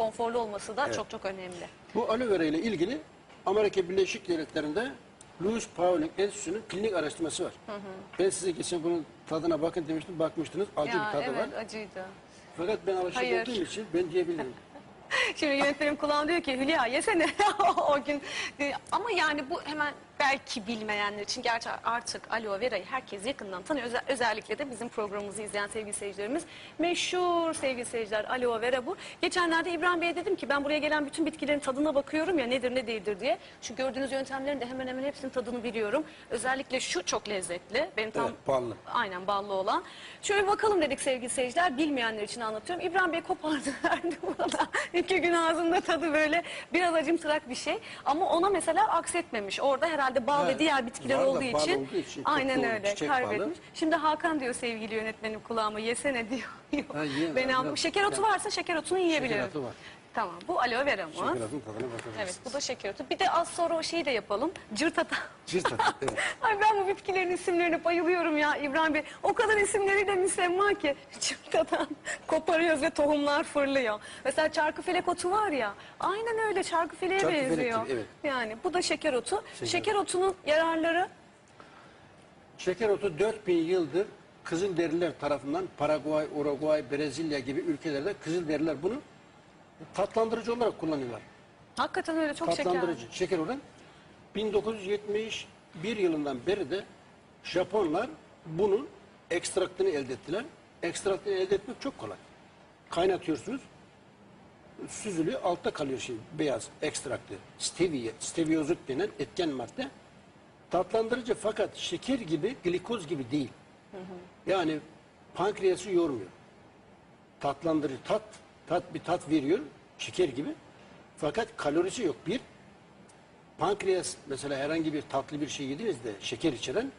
konforlu olması da çok çok önemli. Bu aloe vera ile ilgili Amerika Birleşik Devletleri'nde Louis Pauling Enstitüsü'nün klinik araştırması var. Ben size geçen bunun tadına bakın demiştim, bakmıştınız. Acı bir tadı evet var. acıydı. Fakat ben alışık Hayır. olduğum için ben diyebilirim. Şimdi yönetmenim kulağım diyor ki Hülya yesene o gün. Ama yani bu hemen belki bilmeyenler için gerçi artık aloe vera'yı herkes yakından tanıyor. Özel- özellikle de bizim programımızı izleyen sevgili seyircilerimiz. Meşhur sevgili seyirciler aloe vera bu. Geçenlerde İbrahim Bey'e dedim ki ben buraya gelen bütün bitkilerin tadına bakıyorum ya nedir ne değildir diye. Şu gördüğünüz yöntemlerin de hemen hemen hepsinin tadını biliyorum. Özellikle şu çok lezzetli. Benim tam Evet, ballı. Aynen ballı olan. Şöyle bakalım dedik sevgili seyirciler. Bilmeyenler için anlatıyorum. İbrahim Bey kopardı verdi bana. İki gün ağzında tadı böyle biraz acımtırak bir şey. Ama ona mesela aksetmemiş. Orada herhalde bal ve Evet, diğer bitkiler olduğu bal için. olduğu için aynen öyle çiçek kaybetmiş. balı. Şimdi Hakan diyor sevgili yönetmenim kulağıma yesene diyor. Ha, yiyemem, ben yok. Şeker otu varsa şeker otunu yiyebilirim. otu var. Tamam bu aloe vera mı? Şekeratın tadına bakabilirsiniz. Evet bu da şeker otu. Bir de az sonra o şeyi de yapalım. Cırt ata. Cilt tadı, evet. Ay ben bu bitkilerin isimlerine bayılıyorum ya İbrahim Bey. O kadar isimleriyle müsemma ki. Çırtadan koparıyoruz ve tohumlar fırlıyor. Mesela çarkıfelek otu var ya. Aynen öyle çarkıfeleğe Çarkıfelek benziyor. gibi, evet. Yani bu da şeker otu. Şeker. Şeker, otunun yararları Şeker otu 4000 yıldır Kızılderililer tarafından Paraguay, Uruguay, Brezilya gibi ülkelerde Kızılderililer bunu tatlandırıcı olarak kullanıyorlar. hakikaten öyle çok şeker. tatlandırıcı şeker oran 1971 yılından beri de Japonlar bunun ekstraktını elde ettiler. Ekstraktını elde etmek çok kolay. Kaynatıyorsunuz. Süzülüyor. Altta kalıyor şey beyaz ekstraktı. Stevia, steviozut denen etken madde. Tatlandırıcı fakat şeker gibi glikoz gibi değil. Yani pankreası yormuyor tatlandırıcı tat tat bir tat veriyor şeker gibi. Fakat kalorisi yok. Bir pankreas mesela herhangi bir tatlı bir şey yediğinizde şeker içeren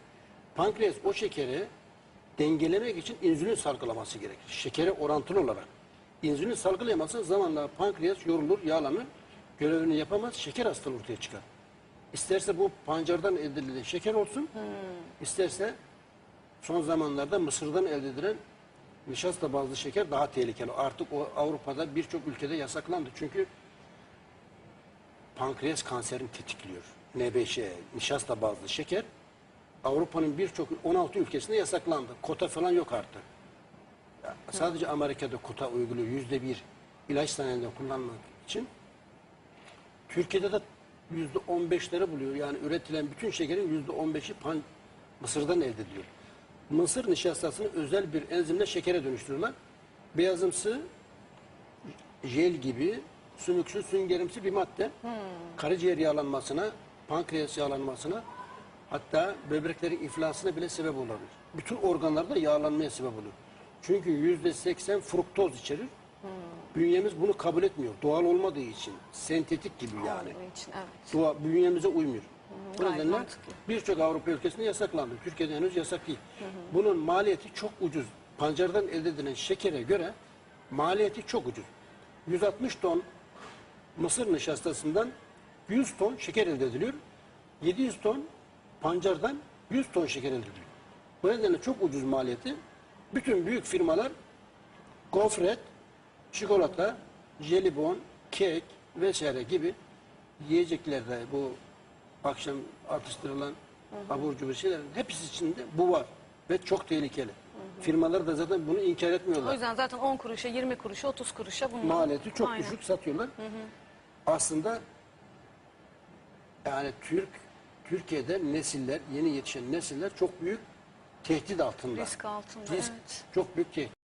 pankreas o şekeri dengelemek için insülin salgılaması gerekir. Şekere orantılı olarak. İnsülin salgılayamazsa zamanla pankreas yorulur yağlanır görevini yapamaz şeker hastalığı ortaya çıkar. İsterse bu pancardan elde edilen şeker olsun isterse son zamanlarda Mısır'dan elde edilen nişasta bazlı şeker daha tehlikeli. Artık o Avrupa'da birçok ülkede yasaklandı. Çünkü pankreas kanserini tetikliyor. NBŞ, nişasta bazlı şeker Avrupa'nın birçok 16 ülkesinde yasaklandı. Kota falan yok artık. Ya sadece Amerika'da kota uyguluyor. Yüzde bir ilaç sanayinde kullanmak için. Türkiye'de de yüzde on beşleri buluyor. Yani üretilen bütün şekerin yüzde on beşi pan Mısır'dan elde ediliyor. Mısır nişastasını özel bir enzimle şekere dönüştürüyorlar. Beyazımsı jel gibi sümüksü süngerimsi bir madde. Karaciğer yağlanmasına, pankreas yağlanmasına hatta böbreklerin iflasına bile sebep olabilir. Bütün organlarda yağlanmaya sebep olur. Çünkü yüzde seksen fruktoz içerir. Bünyemiz bunu kabul etmiyor. Doğal olmadığı için. Sentetik gibi yani. İçin, evet. Doğa, bünyemize uymuyor. Bu gayet nedenle mantıklı. birçok Avrupa ülkesinde yasaklandı. Türkiye'de henüz yasak değil. Bunun maliyeti çok ucuz. Pancardan elde edilen şekere göre maliyeti çok ucuz. 160 ton mısır nişastasından 100 ton şeker elde ediliyor. 700 ton pancardan 100 ton şeker elde ediliyor. Bu nedenle çok ucuz maliyeti. Bütün büyük firmalar gofret, çikolata, jelibon, kek vesaire gibi yiyeceklerde bu akşam atıştırılan abur cubur şeylerin hepsi içinde bu var ve çok tehlikeli. Firmalar da zaten bunu inkar O etmiyorlar. yüzden zaten 10 kuruşa, 20 kuruşa, 30 kuruşa bunlar. Maliyeti çok Aynen. düşük satıyorlar. Aslında yani Türk Türkiye'de nesiller, yeni yetişen nesiller çok büyük tehdit altında. Risk altında, Risk, evet. çok büyük tehdit.